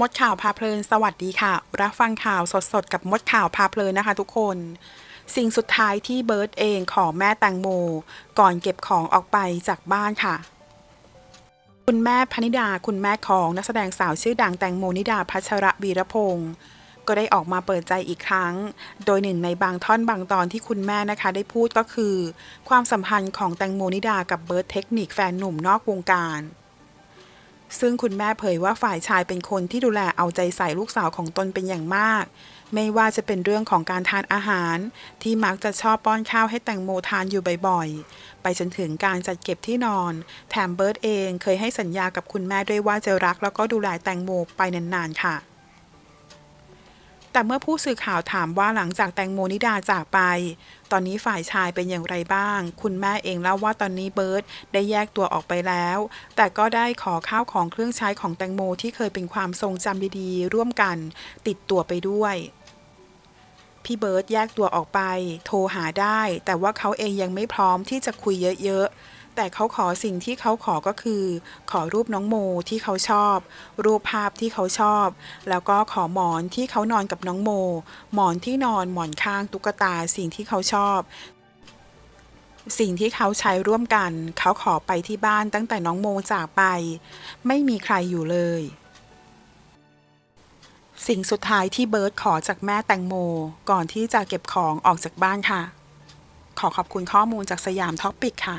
มดข่าวพาเพลิน สวัสดีค่ะ รับฟังข่าวสดๆ กับมดข่าวพาเพลินนะคะทุกคน สิ่งสุดท้ายที่เบิร์ตเองของแม่แตงโม ก่อนเก็บของออกไปจากบ้านค่ะ คุณแม่พนิดาคุณแม่ของนักแสดงสาวชื่อดังแตงโมนิดาพัชระวีรพงศ์ก็ได้ออกมาเปิดใจอีกครั้ง โดยหนึ่งในบางท่อนบางตอนที่คุณแม่นะคะ ได้พูดก็คือ ความสัมพันธ์ของแตงโมนิดากับเบิร์ตเทคนิคแฟนหนุ่มนอกวงการ ซึ่งคุณแม่เผยว่าฝ่ายชายเป็นคนที่ดูแลเอาใจใส่ลูกสาวของตนเป็นอย่างมาก ไม่ว่าจะเป็นเรื่องของการทานอาหาร ที่มักจะชอบป้อนข้าวให้แตงโมทานอยู่บ่อยๆ ไปจนถึงการจัดเก็บที่นอน แถมเบิร์ตเองเคยให้สัญญากับคุณแม่ด้วยว่าจะรักแล้วก็ดูแลแตงโมไปนานๆค่ะ แต่เมื่อผู้สื่อข่าวถามว่าหลังจากแตงโมนิดาจากไป ตอนนี้ฝ่ายชายเป็นอย่างไรบ้าง คุณแม่เองเล่าว่าตอนนี้เบิร์ตได้แยกตัวออกไปแล้ว แต่ก็ได้ขอข้าวของเครื่องใช้ของแตงโมที่เคยเป็นความทรงจำดีๆ ร่วมกัน ติดตัวไปด้วยพี่เบิร์ตแยกตัวออกไป โทรหาได้ แต่ว่าเขาเองยังไม่พร้อมที่จะคุยเยอะๆ แต่เขาขอสิ่งที่เขาขอก็คือ ขอรูปน้องโมที่เขาชอบ รูปภาพที่เขาชอบ แล้วก็ขอหมอนที่เขานอนกับน้องโม หมอนที่นอนหมอนข้างตุ๊กตาสิ่งที่เขาชอบ สิ่งที่เขาใช้ร่วมกัน เขาขอไปที่บ้านตั้งแต่น้องโมจากไป ไม่มีใครอยู่เลย สิ่งสุดท้ายที่เบิร์ตขอจากแม่แตงโม ก่อนที่จะเก็บของออกจากบ้านค่ะ ขอขอบคุณข้อมูลจากสยามท็อปปิกค่ะ